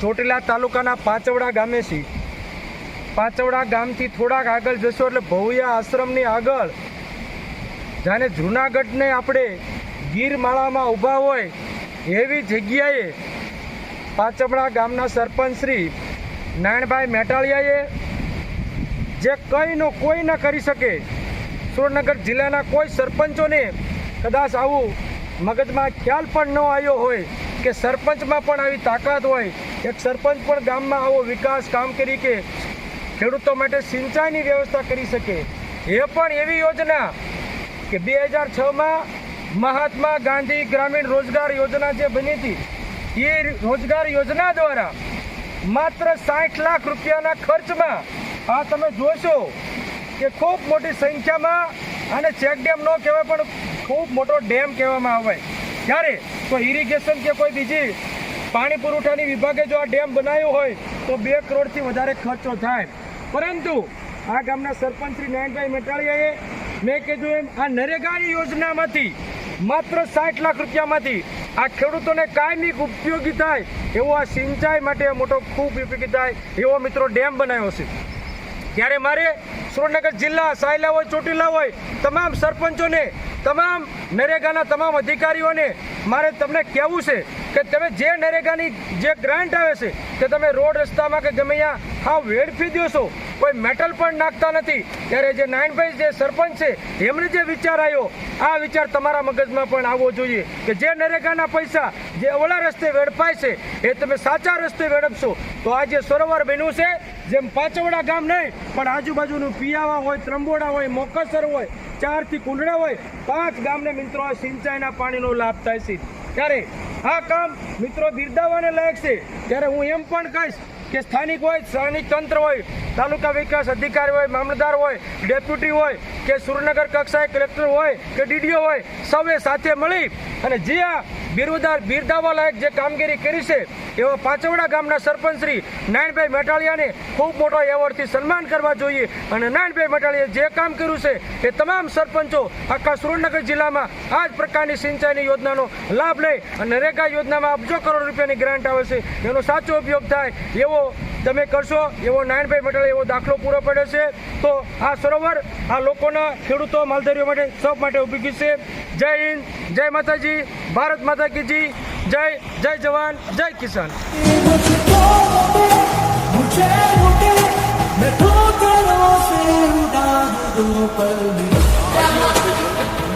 ચોટીલા તાલુકાના પાંચવડા ગામે છીએ પાંચવડા ગામથી થોડાક આગળ જશો એટલે ભવૈયા આશ્રમની આગળ. જાણે જૂનાગઢને આપણે ગીરમાળામાં ઊભા હોય એવી જગ્યાએ પાંચવડા ગામના સરપંચ શ્રી નારાયણભાઈ મેટાળિયાએ જે કંઈનું કોઈ ન કરી શકે સુરેન્દ્રનગર જિલ્લાના કોઈ સરપંચોને કદાચ આવું મગજમાં ખ્યાલ પણ ન આવ્યો હોય કે સરપંચમાં પણ આવી તાકાત હોય, એક સરપંચ પણ ગામમાં આવો વિકાસ કામ કરી કે ખેડૂતો માટે સિંચાઈની વ્યવસ્થા કરી શકે. એ પણ એવી યોજના કે બે હજાર છમાં મહાત્મા ગાંધી ગ્રામીણ રોજગાર યોજના જે બની હતી, એ રોજગાર યોજના દ્વારા માત્ર સાઠ લાખ રૂપિયાના ખર્ચમાં આ તમે જોશો કે ખૂબ મોટી સંખ્યામાં અને ચેક ડેમ ન કહેવાય, પણ ખૂબ મોટો ડેમ કહેવામાં આવે. ત્યારે તો ઇરિગેશન કે કોઈ બીજી પાણી પુરવઠાની વિભાગે જો આ ડેમ બનાવ્યો હોય, તો બે કરોડથી વધારે ખર્ચો થાય. પરંતુ આ ગામના સરપંચ શ્રી નારાયણભાઈ મેટાળિયાએ મેં કીધું એમ, આ નરેગાની યોજનામાંથી માત્ર સાઠ લાખ રૂપિયામાંથી આ ખેડૂતોને કાયમી ઉપયોગી થાય એવો આ સિંચાઈ માટે મોટો ખૂબ ઉપયોગી થાય એવો મિત્રો ડેમ બનાવ્યો છે. ત્યારે મારે સુરેન્દ્રનગર જિલ્લા સાયલા હોય, ચોટીલા હોય, તમામ સરપંચોને, તમામ નરેગાના તમામ અધિકારીઓને મારે તમને કહેવું છે કે તમે જે નરેગાની જે ગ્રાન્ટ આવે છે તે તમે રોડ રસ્તામાં કે ગમે ત્યાં હા, વેડફી દિવસો કોઈ મેટલ પણ નાખતા નથી. ત્યારે જે નાયણભાઈ જે સરપંચ છે એમને જે વિચાર આવ્યો આ વિચાર તમારા મગજમાં પણ આવવો જોઈએ કે જે નરેગાના પૈસા, જે ઓલા રસ્તે વેડફાય છે, એ તમે સાચા રસ્તે વેડફશો. તો આ જે સરોવર બન્યું છે, જેમ પાંચવડા ગામ નહીં, પણ આજુબાજુનું પિયાવા હોય, ત્રંબોડા હોય, મોકસર હોય, ચારથી કુંડળા હોય, પાંચ ગામને મિત્રો આ સિંચાઈના પાણીનો લાભ થાય છે. ત્યારે આ કામ મિત્રો બિરદાવાને લાયક છે. ત્યારે હું એમ પણ કહીશ કે સ્થાનિક હોય, સ્થાનિક તંત્ર હોય, તાલુકા વિકાસ અધિકારી હોય, મામલતદાર હોય, ડેપ્યુટી હોય, કે સુરેન્દ્રનગર કક્ષાએ કલેક્ટર હોય, કે ડીડીઓ હોય, સૌએ સાથે મળી અને જે આ બિરદાર બિરદાવવા લાયક જે કામગીરી કરી છે, એવા પાંચવડા ગામના સરપંચ શ્રી નારાયણભાઈ મેટાળિયાને ખૂબ મોટો એવોર્ડથી સન્માન કરવા જોઈએ અને નારાયણભાઈ મેટાળિયાએ જે કામ કર્યું છે, એ તમામ સરપંચો આખા સુરેન્દ્રનગર જિલ્લામાં આ જ પ્રકારની સિંચાઈની યોજનાનો લાભ લઈ અને રેગા યોજનામાં અબજો કરોડ રૂપિયાની ગ્રાન્ટ આવે છે, એનો સાચો ઉપયોગ થાય એવો તમે કરશો એવો નારાયણભાઈ પટેલ એવો દાખલો પૂરો પડે છે તો આ સરોવર આ લોકોના ખેડૂતો માલધારીઓ માટે સૌ માટે ઉપયોગી છે જય હિન્દ જય માતાજી ભારત માતા કી જી જય જય જવાન જય કિસાન मुझे मुझे मैं ठोकरों से उड़ा दूं पल में